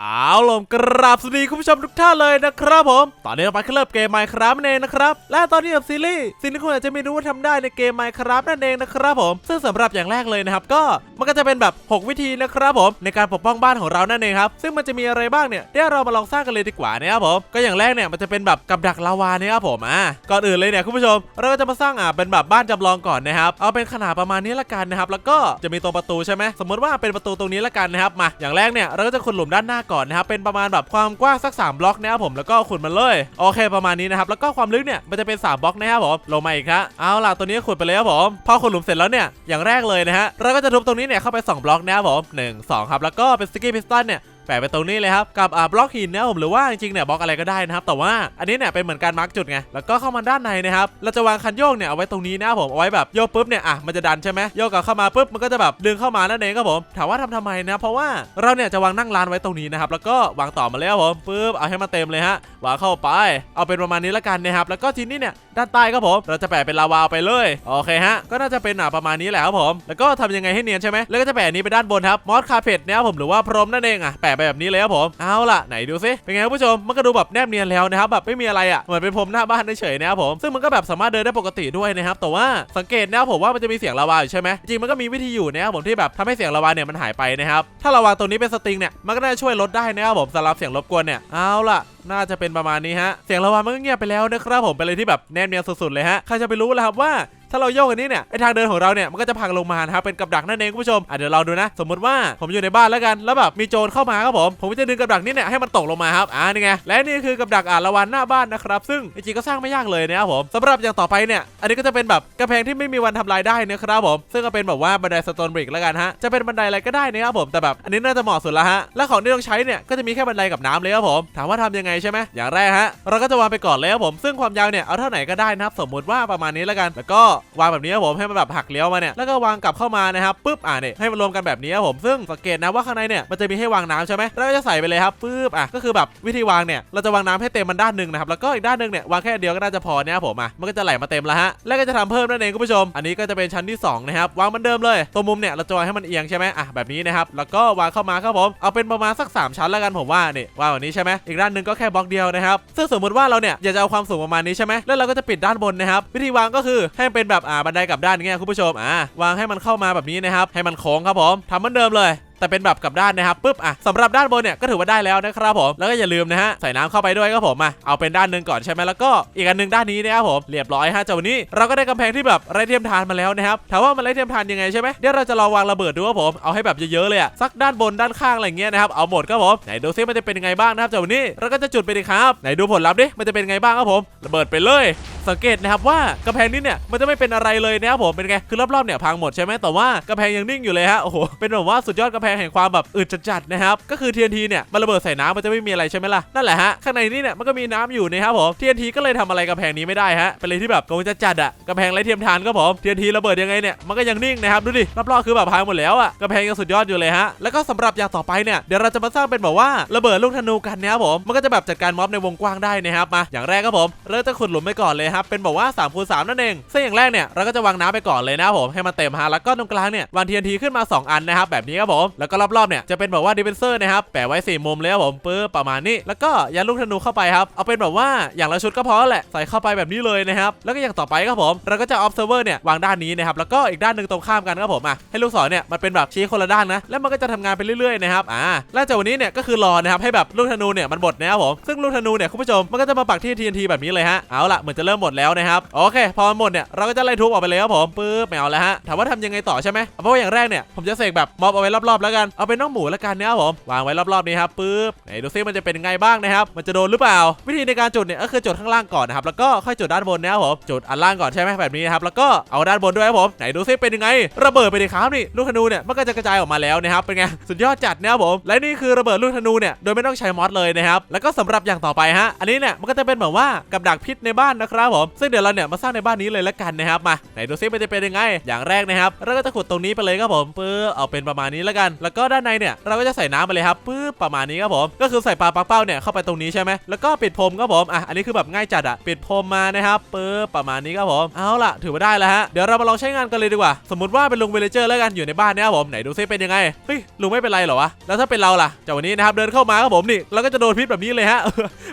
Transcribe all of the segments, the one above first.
เอาลมกราบสวัสดีคุณผู้ชมทุกท่านเลยนะครับผม ตอนนี้เราไปขึ้นเริ่มเกม Minecraft นั่นเองนะครับ และตอนนี้กับซีรีส์สิ่งที่คุณอาจจะไม่รู้ว่าทำได้ในเกม Minecraft นั่นเองนะครับผม ซึ่งสำหรับอย่างแรกเลยนะครับก็มันก็จะเป็นแบบ 6 วิธีนะครับผมในการปกป้องบ้านของเรานั่นเองครับ ซึ่งมันจะมีอะไรบ้างเนี่ยเดี๋ยวเรามาลองสร้างกันเลยดีกว่านะครับผม ก็อย่างแรกเนี่ยมันจะเป็นแบบกับดักลาวาเนี่ยครับผมอะก่อนอื่นเลยเนี่ยคุณผู้ชม เราก็จะมาสร้างอะเป็นแบบบ้านจำลองก่อนนะครับ เอาเป็นขนาดประมาณนี้ละกันนะครับ แล้วก็จะมีตรงประตูใช่ไหมสมมติว่าเป็นประตูตรงนี้ละกันนะครับมาอย่างแรกเนี่ยเราก็จะขุดหลุมด้านหน้าก่อนนะครับเป็นประมาณแบบความกว้างสัก 3 บล็อกนะครับผมแล้วก็ขุดมันเลยโอเคประมาณนี้นะครับแล้วก็ความลึกเนี่ยมันจะเป็น 3 บล็อกนะครับผมลงมาอีกครับเอาล่ะตัวนี้ขุดไปเลยครับผมพอขุดหลุมเสร็จแล้วเนี่ยอย่างแรกเลยนะฮะเราก็จะทุบตรงนี้เนี่ยเข้าไป 2 บล็อกนะครับผม1 2ครับแล้วก็เป็นสกี้พิสตันเนี่ย แปะไปตรงนี้เลยครับกับบล็อกหินนะผมหรือว่าจริงๆเนี่ยบล็อกอะไรก็ได้นะครับแต่ว่าอันนี้เนี่ยเป็นเหมือนการมาร์กจุดไงแล้วก็เข้ามาด้านในนะครับเราจะวางคันโยกเนี่ยเอาไว้ตรงนี้นะผมเอาไว้แบบโยกปุ๊บเนี่ยอะมันจะดันใช่ไหมโยกกลับเข้ามาปุ๊บมันก็จะแบบดึงเข้ามานั่นเองครับผมถามว่าทำทำไมนะเพราะว่าเราเนี่ยจะวางนั่งร้านไว้ตรงนี้นะครับแล้วก็วางต่อมาเลยครับผมปุ๊บเอาให้มาเต็มเลยฮะวางเข้าไป เอาเป็นประมาณนี้ละกันนะครับแล้วก็ทีนี้เนี่ยด้านใต้ครับผมเราจะแปะเป็นลาวาไปเลยโอเคฮะก็น่าจะเป็นอะประมาณนี้แหละครับผมแล้วก็ทำยังไงให้เนียนใช่ไหมแล้วก็จะแปะนี้ไปด้านบนครับมอสคาเพตนะครับผมหรือว่าพรมนั่นเองอะแปะไปแบบนี้เลยครับผมเอาล่ะไหนดูซิเป็นไงครับผู้ชมมันก็ดูแบบแนบเนียนแล้วนะครับแบบไม่มีอะไรอะเหมือนเป็นพรมหน้าบ้านเฉยๆนะครับผมซึ่งมันก็แบบสามารถเดินได้ปกติด้วยนะครับแต่ว่าสังเกตนะครับผมว่ามันจะมีเสียงลาวาอยู่ใช่ไหมจริงมันก็มีวิธีอยู่นะครับผมที่แบบทำให้เสียงลาวาเนี่ยมันหายไปนะครับถ้าราวางตัวนี้เป็นสตริงเนี่ยมันก็น่าจะช่วยลดได้นะครับผมสำหรับเสียงรบกวนเนี่ยเอาล่ะ น่าจะเป็นประมาณนี้ฮะ เสียงลาวามันก็เงียบไปแล้วนะครับผมเป็นอะไรที่แบบแนบเนียนสุดๆเลยฮะ ใครจะไปรู้ล่ะครับว่าถ้าเราโยกอันนี้เนี่ยไอทางเดินของเราเนี่ยมันก็จะพังลงมานะครับเป็นกับดักนั่นเองคุณผู้ชมอะเดี๋ยวเราดูนะ สมมติว่าผมอยู่ในบ้านแล้วกันแล้วแบบมีโจรเข้ามาครับผม ผมก็จะดึงกับดักนี้เนี่ยให้มันตกลงมาครับอ่านี่ไงและนี่คือกับดักอ่าละวันหน้าบ้านนะครับซึ่งจริงๆก็สร้างไม่ยากเลยนะครับผมสำหรับอย่างต่อไปเนี่ยอันนี้ก็จะเป็นแบบกระแพงที่ไม่มีวันทำลายได้นะครับผม ซึ่งก็เป็นแบบว่าบันไดสโตนบริกแล้วกันฮะจะเป็นบันไดอะไรก็ได้นะครับผมแต่แบบอันนี้น่าจะเหมาะสุดละฮะและของที่ต้องใช้เนี่ยก็จะมีแค่บันไดกับน้ำเลยครับผมถามว่าทำยังไงใช่ไหมอย่างแรกฮะเราก็จะวางไปก่อนเลยครับผมซึ่งความยาวเนี่ยเอาเท่าไหนก็ได้นะครับสมมติว่าประมาณนี้แล้วกัน แล้วก็วางแบบนี้ครับผมให้มันแบบหักเลี้ยวมาเนี่ยแล้วก็วางกลับเข้ามานะครับปุ๊บอะเนี่ยให้มันรวมกันแบบนี้ครับผมซึ่งสังเกตนะว่าข้างในเนี่ยมันจะมีให้วางน้ำใช่ไหมแล้วก็จะใส่ไปเลยครับปุ๊บอะก็คือแบบวิธีวางเนี่ยเราจะวางน้ำให้เต็มมันด้านหนึ่งนะครับแล้วก็อีกด้านหนึ่งเนี่ยวางแค่เดียวก็น่าจะพอเนี่ยผมอะมันก็จะไหลมาเต็มแล้วฮะแล้วก็จะทำเพิ่มนั่นเองคุณผู้ชม อันนี้ก็จะเป็นชั้นที่สองนะครับวางเหมือนเดิมเลยตรงมุมเนี่ยเราจะวางให้มันเอียงใช่ไหมอะแบบนี้นะครับแล้วก็วางเข้ามาครับผมเอาเป็นประมาณสักสามชั้นแล้วกันผมว่านี่วางแบบนี้ใช่ไหมอีกด้านหนึ่งก็แค่บล็อกเดียวนะครับซึ่งสมมติว่าเราเนี่ยอยากจะเอาความสูงประมาณนี้ใช่ไหมแล้วเราก็จะปิดด้านบนนะครับวิธีวางก็คือให้มันเป็นแบบอ่าบันไดกลับด้านอย่างเงี้ยคุณผู้ชมอ่าวางให้มันเข้ามาแบบนี้นะครับให้มันโค้งครับผมทำเหมือนเดิมเลย แต่เป็นแบบกลับด้านนะครับปุ๊บอะสำหรับด้านบนเนี่ยก็ถือว่าได้แล้วนะครับผมแล้วก็อย่าลืมนะฮะใส่น้ำเข้าไปด้วยครับผมอะเอาเป็นด้านหนึ่งก่อนใช่ไหมแล้วก็อีกอันหนึ่งด้านนี้นะครับผมเรียบร้อยฮะเจ้าวันนี้เราก็ได้กำแพงที่แบบไร้เทียมทานมาแล้วนะครับถามว่ามันไร้เทียมทานยังไงใช่ไหมเดี๋ยวเราจะลองวางระเบิดดูครับผมเอาให้แบบเยอะๆเลยอะสักด้านบนด้านข้างอะไรเงี้ยนะครับเอาหมดครับผมไหนดูซิมันจะเป็นยังไงบ้างนะครับเจ้าวันนี้เราก็จะจุดไปดิครับไหนดูผลลัพธ์ดิมันจะเป็นไงบ้างครับผมระเบิดไปเลย สังเกตนะครับว่ากำแพงนี้เนี่ยมันจะไม่เป็นอะไรเลยนะครับผมเป็นไงคือรอบๆเนี่ยพังหมดใช่ไหมแต่ว่ากำแพงยังนิ่งอยู่เลยฮะโอ้โหเป็นแบบว่าสุดยอดกำแพงแห่งความแบบอึดจัดๆนะครับก็คือ TNT เนี่ยมันระเบิดใส่น้ำมันจะไม่มีอะไรใช่ไหมล่ะนั่นแหละฮะข้างในนี่เนี่ยมันก็มีน้ำอยู่นะครับผม TNT ก็เลยทำอะไรกำแพงนี้ไม่ได้ฮะเป็นเลยที่แบบกงจะจัดอะกำแพงไร้เทียมทานก็ผม TNT ระเบิดยังไงเนี่ยมันก็ยังนิ่งนะครับดูดิรอบๆคือแบบพังหมดแล้วอะกำแพงยังสุดยอดอยู่เลยฮะแล้วก็สำหรับอย่างต่อไปเนี่ยเดี๋ยวเราจะมาสร้างเป็นแบบว่าระเบิดลูกธนูกันนะครับผมมันก็จะแบบจัดการม็อบในวงกว้างได้นะครับมาอย่างแรกครับผมเราจะขุดหลุมไปก่อนเลยครับเป็นแบบว่า3คูณ3นั่นเองซึ่งอย่างแรกเนี่ยเราก็จะวางน้ำไปก่อนเลยนะผมให้มันเต็มฮะแล้วก็ตรงกลางเนี่ยวาง TNT ขึ้นมา 2 อันนะครับแบบนี้ครับผมแล้วก็รอบๆเนี่ยจะเป็นแบบว่าดิเฟนเซอร์นะครับแปะไว้สี่มุมเลยครับผมปึ๊บประมาณนี้ แล้วก็ยันลูกธนูเข้าไปครับเอาเป็นแบบว่าอย่างละชุดก็พอแหละใส่เข้าไปแบบนี้เลยนะครับแล้วก็อย่างต่อไปครับผมเราก็จะ observer เนี่ยวางด้านนี้นะครับแล้วก็อีกด้านหนึ่งตรงข้ามกันครับผมอะให้ลูกศรเนี่ยมันเป็นแบบชี้คนละด้านนะแล้วมันก็จะทำงานไปเรื่อยๆนะครับอ่าแล้วจากวันนี้เนี่ยก็คือรอนะครับให้แบบลูกธนูเนี่ยมันหมดนะครับผมซึ่งลูกธนูเนี่ยคุณผู้ชมมันก็จะมาปักที่ TNT แบบนี้เลยฮะเอาละเหมือนจะเริ่มหมดแล้วนะครับโอเค พอมันหมดเนี่ยเราก็จะไล่ทุบออกไปเลยครับผมปึ๊บไม่เอาแล้วฮะถามว่าทำยังไงต่อใช่ไหมเพราะว่าอย่างแรกเนี่ยผมจะเสกแบบมอบเอาไว้รอบๆแล้วกันเอาเป็นน้องหมูแล้วกันเนะครับผมวางไว้รอบๆนี้ครับปึ๊บไหนดูซิมันจะเป็นยังไงบ้างนะครับมันจะโดนหรือเปล่า วิธีในการจุดเนี่ยก็คือจุดข้างล่างก่อนนะครับแล้วก็ค่อยจุดด้านบนนะครับผมจุดอันล่างก่อนใช่ไหมแบบนี้นะครับแล้วก็เอาด้านบนด้วยครับผมไหนดูซิเป็นยังไง ระเบิดไปดิครับนี่ลูกธนูเนี่ยมันก็จะกระจายออกมาแล้วนะครับเป็นไงสุดยอดจัดนะครับผมและนี่คือระเบิดลูกธนูเนี่ยโดยไม่ต้องใช้มอสเลยนะครับแล้วก็สำหรับอย่างต่อไปฮะอันนี้เนี่ยมันก็จะเป็นแบบว่ากับดักพิษในบ้านนะครับผมซึ่งเดี๋ยวเราเนี่ยมาสร้างในบ้านนี้เลยละกันนะครับมาไหนดูซิมันจะเป็นยังไง อย่างแรกนะครับเราก็จะขุดตรงนี้ไปเลยครับผมปึ๊บเอาเป็นประมาณนี้แล้วกัน แล้วก็ด้านในเนี่ยเราก็จะใส่น้ำไปเลยครับปึ๊บประมาณนี้ครับผมก็คือใส่ปลาปักเป้าเนี่ยเข้าไปตรงนี้ใช่ไหมแล้วก็ปิดพรมครับผมอะอันนี้คือแบบง่ายจัดอะปิดพรมมานะครับปึ๊บประมาณนี้ครับผมเอาล่ะถือว่าได้แล้วฮะเดี๋ยวเรามาลองใช้งานกันเลยดีกว่า สมมติว่าเป็นลุงเวลเจอร์แล้วกันอยู่ในบ้านเนี่ยครับผมไหนดูซิเป็นยังไงเฮ้ยลุงไม่เป็นไรหรอวะแล้วถ้าเป็นเราล่ะจากวันนี้นะครับเดินเข้ามาครับผมนี่เราก็จะโดนพิษแบบนี้เลยฮะ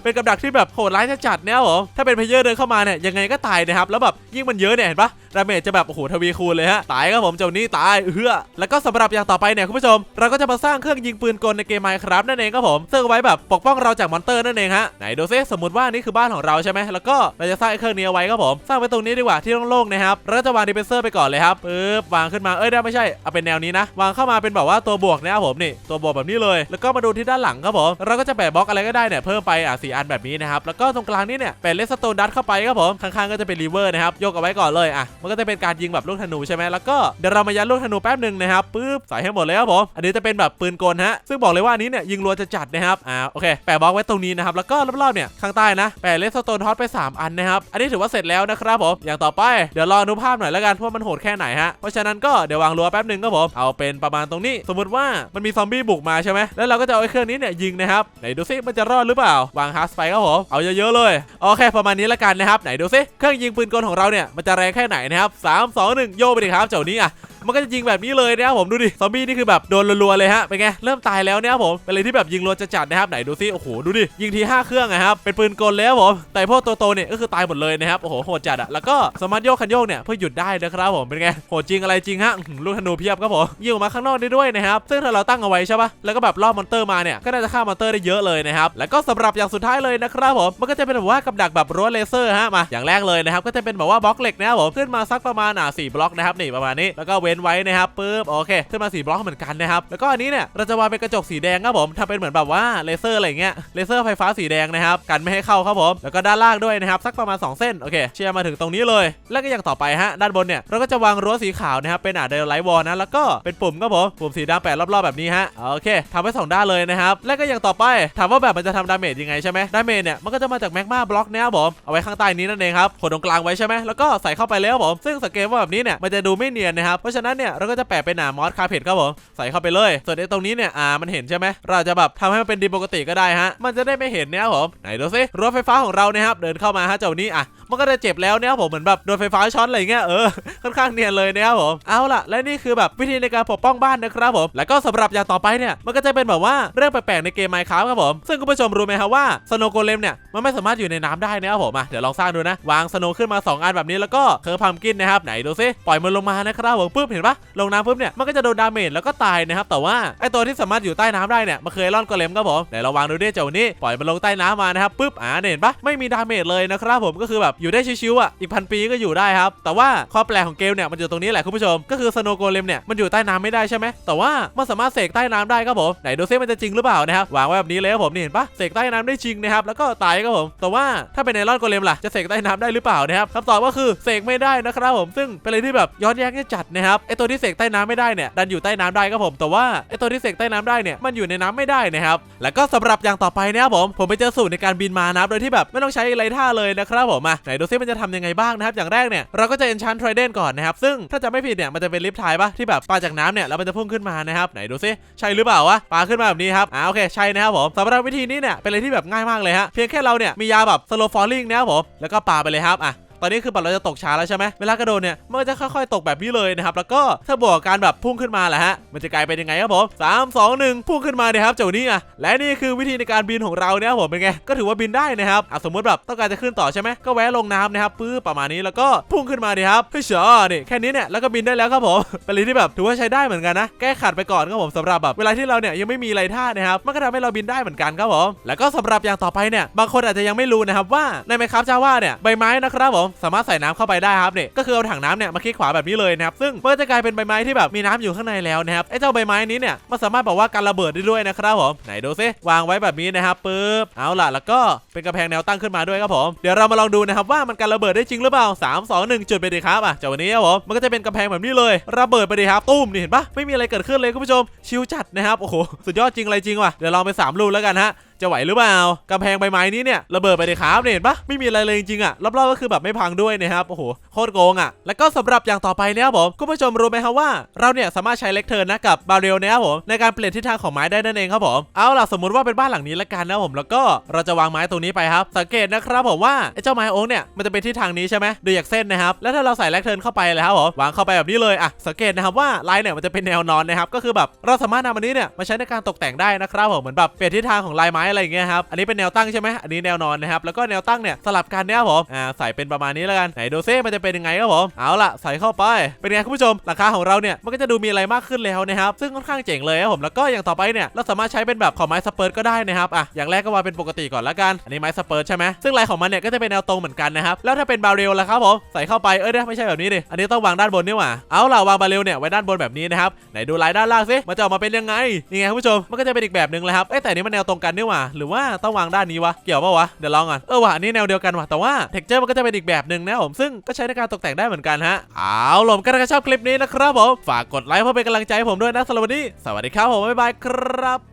เป็นกับดักที่แบบโหดร้ายจัดเนี่ยครับผมถ้าเป็นเพเยอร์เดินเข้ามาเนี่ยยังไงก็ตายนะครับแล้วแบบยิ่งมันเยอะเนี่ยเห็นปะดาเมจจะแบบโอ้โหทวีคูณเลยฮะตายครับผมเจ้านี้ตายเอื้อแล้วก็สำหรับอย่างต่อไปเนี่ยคุณผู้ชม เราก็จะมาสร้างเครื่องยิงปืนกลในเกม Minecraft นั่นเองครับผมซึ่งไว้แบบปกป้องเราจากมอนเตอร์นั่นเองฮะไหนดูซิสมมติว่านี่คือบ้านของเราใช่ไหมแล้วก็เราจะสร้างเครื่องนี้เอาไว้ครับผมสร้างไว้ตรงนี้ดีกว่าที่โล่งๆนะครับเราจะวางดิเพนเซอร์ไปก่อนเลยครับปึ๊บวางขึ้นมาเอ้ยได้ไม่ใช่เอาเป็นแนวนี้นะ วางเข้ามาเป็นแบบว่าตัวบวกนะครับผมนี่ตัวบวกแบบนี้เลย แล้วก็มาดูที่ด้านหลังครับผมเราก็จะแปะบล็อกอะไรก็ได้เนี่ยเพิ่มไปอะสีอันแบบนี้นะครับแล้วก็ตรงกลางนี่เนี่ยแปะเลสโตนดัตเข้าไปครบผมข้างๆก็จะเป็นรีเวอร์นะครับโยกเอาไว้ก่อนเลยอะมันก็จะเป็นการยิงแบบลูกธนูใช่ไหมแล้วก็เดี๋ยวเรามายัดลูกธนูแป๊บหนึ่งนะครับปึ๊บใส่ให้หมดเลยครับผมอันนี้จะเป็นแบบปืนกลฮะซึ่งบอกเลยว่าอันนี้เนี่ยยิงรัวจะจัดนะครับอ่าโอเคแปะบล็อกไว้ตรงนี้นะครับแล้วก็รอบๆเนี่ยข้างใต้นะแปะเลสโตนทอตไป 3 อันนะครับอันนี้ถือว่าเสร็จแล้วนะครับผมอย่างต่อไปเดี๋ยวรอดูภาพหน่อยแล้วกันว่ามันโหดแค่ไหนฮะเพราะฉะนั้นก็เดี๋ยววางรั้วแป๊บหนึ่งครับผมเอาเป็นประมาณตรงนี้ สมมติว่ามันมีซอมบี้บุกมาใช่ไหมแล้วเราก็จะเอาไอ้เครื่องนี้เนี่ยยิงนะครับไหนดูซิมันจะรอดหรือเปล่าวางฮัสไปครับผมเอาเยอะๆเลยโอเคประมาณนี้ละกันนะครับไหนดูซิเครื่องยิงปืนกลของเราเนี่ยมันจะแรงแค่ไหนนะครับสามสองหนึ่งโยไปเลยครับเจ้านี้อะ มันก็จะยิงแบบนี้เลยนะครับผมดูดิซอมบี้นี่คือแบบโดนรัวๆเลยฮะเป็นไงเริ่มตายแล้วเนี่ยครับผมเป็นอะไรที่แบบยิงรัวจะจัดนะครับไหนดูซิโอ้โหดูดิยิงที5เครื่องอะครับเป็นปืนกลเลยครับผมแต่พวกตัวโตเนี่ยก็คือตายหมดเลยนะครับโอ้โหโหดจัดอะแล้วก็สามารถโยกคันโยกเนี่ยเพื่อหยุดได้นะครับผมเป็นไงโหดจริงอะไรจริงฮะลูกธนูเพียบครับผมยิงออกมาข้างนอกได้ด้วยนะครับซึ่งถ้าเราตั้งเอาไว้ใช่ปะแล้วก็แบบล่อมอนเตอร์มาเนี่ยก็น่าจะฆ่ามอนเตอร์ได้เยอะเลยนะครับแล้วก็สำหรับอย่างสุดท้ายเลยนะครับผมมันก็จะเป็นแบบว่ากับดักแบบรั้วเลเซอร์ฮะมาอย่างแรกเลยนะครับก็จะเป็นแบบว่าบล็อกเหล็กนะครับผมขึ้นมาสักประมาณอะสี่บล็อกนะครับนี่ประมาณนี้แล้วก็เวนไว้นะครับปึ๊บโอเคขึ้นมาสีบล็อกเหมือนกันนะครับแล้วก็อันนี้เนี่ยเราจะวางเป็นกระจกสีแดงครับผมทำเป็นเหมือนแบบว่าเลเซอร์อะไรเงี้ยเลเซอร์ไฟฟ้าสีแดงนะครับกันไม่ให้เข้าครับผมแล้วก็ด้านล่างด้วยนะครับสักประมาณ 2 เส้นโอเคเชียร์มาถึงตรงนี้เลย แล้วก็อย่างต่อไปฮะด้านบนเนี่ยเราก็จะวางรั้วสีขาวนะครับเป็นอ่าเดลไลท์วอลนะแล้วก็เป็นปุ่มครับผมปุ่มสีดำแปะรอบๆแบบนี้ฮะโอเคทำไว้สองด้านเลยนะครับแล้วก็อย่างต่อไปถามว่าแบบมันจะทำดาเมจยังไงใช่ไหมดาเมจเนี่ยมันก็จะมาจากแมกมาบล็อกเนี่ยผมเอาไว้ข้างใต้นี้นั่นเองครับกดตรงกลางไว้ใช่ไหมแล้วก็ใส่เข้าไปแล้วผมซึ่งสังเกตว่าแบบนี้เนี่ยมันจะดูไม่เนียนนะครับเพราะฉะนั้นเนี่ยเราก็จะแปะเป็นหนามอสคาเพจครับผมใส่เข้าไปเลยส่วนไอ้ตรงนี้เนี่ยอ่ามันเห็นใช่ไหมเราจะแบบทำให้มันเป็นดีปกติก็ได้ฮะมันจะได้ไม่เห็นเนี่ยครับผมไหนดูซิรถไฟฟ้าของเราเนี่ยครับเดินเข้ามาฮะเจ้านี้อะ มันก็จะเจ็บแล้วเนี่ยครับผมเหมือนแบบโดนไฟฟ้าช็อตอะไรเงี้ยเออค่อนข้างเนียนเลยนะครับผมเอาล่ะและนี่คือแบบวิธีในการปกป้องบ้านนะครับผมแล้วก็สำหรับอย่างต่อไปเนี่ยมันก็จะเป็นแบบว่าเรื่องแปลกๆในเกม Minecraft ครับผมซึ่งคุณผู้ชมรู้ไหมครับว่าสโนโกเลมเนี่ยมันไม่สามารถอยู่ในน้ำได้นะครับผมอะเดี๋ยวลองสร้างดูนะ วางสโนขึ้นมา 2 อันแบบนี้แล้วก็เคอร์พัมกินนะครับไหนดูซิปล่อยมันลงมานะครับผมปุ๊บเห็นปะลงน้ำปุ๊บเนี่ยมันก็จะโดนดาเมจแล้วก็ตายนะครับแต่ว่าไอตัวที่สามารถอยู่ใต้น้ำได้เนี่ยมันเคยร่อนโกเลมครับผมไหนเราวางดูดิเจ้านี้ปล่อยมันลงใต้น้ำมานะครับปุ๊บอ่าเห็นปะไม่มีดาเมจเลยนะครับผมก็คือแบบอยู่ได้ชิวๆอะอีกพันปีก็อยู่ได้ครับ แต่ว่าความแปลกของเกมเนี่ยมันอยู่ตรงนี้แหละคุณผู้ชม ก็คือสโนโกเลมเนี่ยมันอยู่ใต้น้ำไม่ได้ใช่ไหมแต่ว่ามันสามารถเสกใต้น้ำได้ครับผมไหนดูซิมันจะจริงหรือเปล่านะครับวางไว้แบบนี้เลยครับผมนี่เห็นปะเสกใต้น้ำได้จริงนะครับแล้วก็ตายครับผม แต่ว่าถ้าเป็นไอรอนโกเลมล่ะจะเสกใต้น้ำได้หรือเปล่านะครับคำตอบก็คือเสกไม่ได้นะครับผมซึ่งเป็นอะไรที่แบบย้อนแย้งจัดนะครับไอตัวที่เสกใต้น้ำไม่ได้เนี่ยดันอยู่ใต้น้ำได้ครับผม แต่ว่าไอตัวที่เสกใต้น้ำได้เนี่ยมันอยู่ในน้ำไม่ได้นะครับแล้วก็สำหรับอย่างต่อไปนะครับผมผมไปเจอสูตรในการบินมานะครับโดยที่แบบไม่ต้องใช้อะไรท่าเลยนะครับผมมาไหนนดูซิมันจะทำยังไงบ้างนะครับ อย่างแรกเนี่ยเราก็จะ enchant trident ก่อนนะครับ ซึ่งถ้าจะไม่ผิดเนี่ยมันจะเป็นลิฟทายปะที่แบบปลาจากน้ำเนี่ยแล้วมันจะพุ่งขึ้นมานะครับไหนดูซิใช่หรือเปล่าวะปลาขึ้นมาแบบนี้ครับอ่าโอเคใช่นะครับผมสำหรับวิธีนี้เนี่ยเป็นอะไรที่แบบง่ายมากเลยฮะเพียงแค่เราเนี่ยมียาแบบ slow falling นะครับผมแล้วก็ปลาไปเลยครับอะ ตอนนี้คือแบบเราจะตกช้าแล้วใช่ไหมเวลากระโดดเนี่ยมันก็จะค่อยๆ ตกแบบนี้เลยนะครับแล้วก็ถ้าบวกการแบบพุ่งขึ้นมาแหละฮะมันจะกลายเป็นยังไงครับผมสามสองหนึ่งพุ่งขึ้นมาเลยครับเจ้านี่อะและนี่คือวิธีในการบินของเราเนี่ยครับผมเป็นไงก็ถือว่าบินได้นะครับอะสมมติแบบต้องการจะขึ้นต่อใช่ไหมก็แวะลงน้ำนะครับปื้อประมาณนี้แล้วก็พุ่งขึ้นมาดีครับเฮ้ยเฉอนี่แค่นี้เนี่ยแล้วก็บินได้แล้วครับผมเป็นอะไรที่แบบถือว่าใช้ได้เหมือนกันนะแก้ขัดไปก่อนครับผมสำหรับแบบเวลาที่เราเนี่ยยังไม่มีอะไรท่านะครับมันก็ทำให้เราบินได้เหมือนกันครับผมแล้วก็สำหรับอย่างต่อไปเนี่ยบางคนอาจจะยังไม่รู้นะครับว่าในไมครับจาว่าเนี่ยใบไม้นะครับผมสามารถใส่น้ำเข้าไปได้ครับเนี่ยก็คือเอาถังน้ำเนี่ยมาคลิกขวาแบบนี้เลยนะครับซึ่งมันจะกลายเป็นใบไม้ที่แบบมีน้ำอยู่ข้างในแล้วนะครับไอ้เจ้าใบไม้นี้เนี่ยมันสามารถบอกว่าการระเบิดได้ด้วยนะครับผมไหนดูซิวางไว้แบบนี้นะครับปึ๊บเอาล่ะแล้วก็เป็นกระแพงแนวตั้งขึ้นมาด้วยครับผมเดี๋ยวเรามาลองดูนะครับว่ามันการระเบิดได้จริงหรือเปล่า3 2 1จุดไปดีครับอะจากวันนี้ครับผมมันก็จะเป็นกระแพงแบบนี้เลย ระเบิดไปดีครับตุ้มนี่เห็นปะไม่มีอะไรเกิดขึ้นเลยคุณผู้ชมชิลจัดนะครับโอ้โหสุดยอดจริงอะไรจริงว่ะเดี๋ยวลองไปสามลูกแล้วกันฮะ จะไหวหรือเปล่ากำแพงใบไม้นี้เนี่ยระเบิดไปเลยครับเนี่ยเห็นปะไม่มีอะไรเลยจริงๆอะรอบๆก็คือแบบไม่พังด้วยนะครับโอ้โหโคตรโกงอะแล้วก็สำหรับอย่างต่อไปเนี่ยครับผมคุณผู้ชมรู้ไหมครับว่าเราเนี่ยสามารถใช้เล็กเทิร์นนะกับบาเรลเนี่ยครับผมในการเปลี่ยนทิศทางของไม้ได้นั่นเองครับผมเอาล่ะสมมติว่าเป็นบ้านหลังนี้ละกันนะครับผมแล้วก็เราจะวางไม้ตรงนี้ไปครับ สังเกตนะครับผมว่าไอ้เจ้าไม้โอ๊กเนี่ยมันจะเป็นทิศทางนี้ใช่ไหมดูจากเส้นนะครับแล้วถ้าเราใส่เล็กเทิร์นเข้าไปเลยครับผมวางเข้าไปแบบนี้เลยอะสังเกตนะครับว่าลายเนี่ยมันจะเป็นแนวนอนนะครับก็คือแบบเราสามารถนำอันนี้เนี่ยมาใช้ในการตกแต่งได้นะครับผมเหมือนแบบเปลี่ยนทิศทางของลายไม้อะไรอย่างเงี้ยครับอันนี้เป็นแนวตั้งใช่ไหมอันนี้แนวนอนนะครับแล้วก็แนวตั้งเนี่ยสลับกันเนี่ยผมอ่าใส่เป็นประมาณนี้แล้วกันไหนดูซิมันจะเป็นยังไงครับผมเอาล่ะใส่เข้าไปเป็นไงคุณผู้ชมราคาของเราเนี่ยมันก็จะดูมีอะไรมากขึ้นแล้วนะครับซึ่งค่อนข้างเจ๋งเลยครับผมแล้วก็อย่างต่อไปเนี่ยเราสามารถใช้เป็นแบบของไม้สเปิร์ก็ได้นะครับอะอย่างแรกก็วางเป็นปกติก่อนละกันอันนี้ไม้สเปิร์ใช่ไหมซึ่งลายของมันเนี่ยก็จะเป็นแนวตรงเหมือนกันนะครับแล้วถ้าเป็นบาเรลล่ะครับผมใส่เข้าไปเอ้ยไม่ใช่แบบนี้ดิอันนี้ต้องวางด้านบนนี่หว่าเอาล่ะวางบาเรลเนี่ยไว้ด้านบนแบบนี้นะครับไหนดูลายด้านล่างซิมันจะออกมาเป็นยังไงนี่ไงคุณผู้ชมมันก็จะเป็นอีกแบบหนึ่งเลยครับเอ้แต่นี้มันแนวตรงกันนี่หว่าหรือว่าต้องวางด้านนี้วะ เกี่ยวปะวะ เดี๋ยวลองก่อน เออว่ะอันนี้แนวเดียวกันว่ะ แต่ว่าเท็กเจอร์มันก็จะเป็นอีกแบบหนึ่งนะผม ซึ่งก็ใช้ในการตกแต่งได้เหมือนกันฮะ เอาล่ะผมก็ถ้าชอบคลิปนี้นะครับผม ฝากกดไลค์เพื่อเป็นกำลังใจให้ผมด้วยนะสำหรับวันนี้ สวัสดีครับผม บ๊ายบายครับ